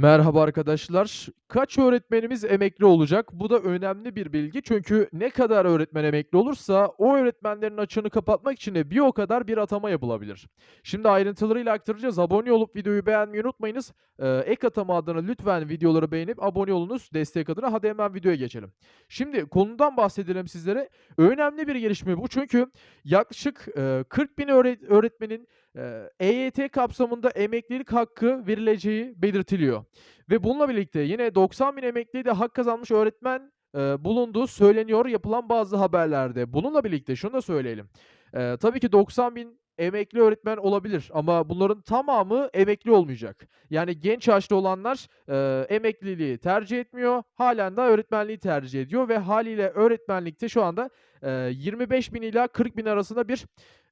Merhaba arkadaşlar. Kaç öğretmenimiz emekli olacak? Bu da önemli bir bilgi. Çünkü ne kadar öğretmen emekli olursa o öğretmenlerin açığını kapatmak için de bir o kadar bir atama yapılabilir. Şimdi ayrıntılarıyla aktaracağız. Abone olup videoyu beğenmeyi unutmayınız. Ee, ek atama adına lütfen videoları beğenip abone olunuz destek adına. Hadi hemen videoya geçelim. Şimdi konudan bahsedelim sizlere. Önemli bir gelişme bu. Çünkü yaklaşık e, 40 bin öğret- öğretmenin EYT kapsamında emeklilik hakkı verileceği belirtiliyor. Ve bununla birlikte yine 90 bin emekliye de hak kazanmış öğretmen e, bulunduğu söyleniyor yapılan bazı haberlerde. Bununla birlikte şunu da söyleyelim. E, tabii ki 90 bin emekli öğretmen olabilir ama bunların tamamı emekli olmayacak. Yani genç yaşta olanlar e, emekliliği tercih etmiyor. Halen de öğretmenliği tercih ediyor ve haliyle öğretmenlikte şu anda e, 25 bin ila 40 bin arasında bir e,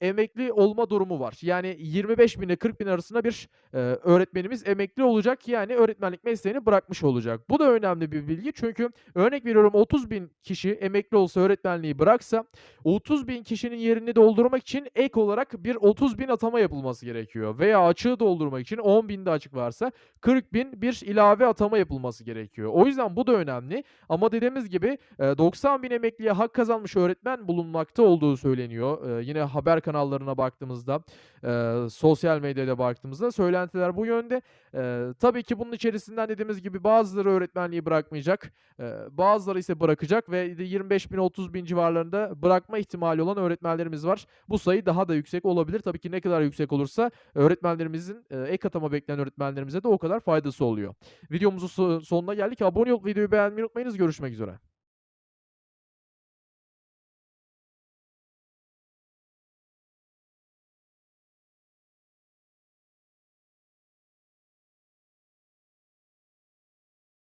emekli olma durumu var. Yani 25 bin ile 40 bin arasında bir e, öğretmenimiz emekli olacak. Yani öğretmenlik mesleğini bırakmış olacak. Bu da önemli bir bilgi. Çünkü örnek veriyorum 30 bin kişi emekli olsa öğretmenliği bıraksa 30 bin kişinin yerini doldurmak için ek olarak bir 30 bin atama yapılması gerekiyor. Veya açığı doldurmak için 10 binde açık varsa 40 bin bir ilave atama yapılması gerekiyor. O yüzden bu da önemli. Ama dediğimiz gibi e, 90 bin emekliye hak kazanmış öğretmen bulunmakta olduğu söyleniyor. E, yine haber kanallarına baktığımızda, e, sosyal medyada baktığımızda söylentiler bu yönde. E, tabii ki bunun içerisinden dediğimiz gibi bazıları öğretmenliği bırakmayacak, e, bazıları ise bırakacak ve 25 bin 30 bin civarlarında bırakma ihtimali olan öğretmenlerimiz var. Bu sayı daha da yüksek olabilir. Tabii ki ne kadar yüksek olursa öğretmenlerimizin e, ek atama bekleyen öğretmenlerimize de o kadar faydası oluyor. Videomuzun so- sonuna geldik. Abone olup videoyu beğenmeyi unutmayınız. Görüşmek üzere.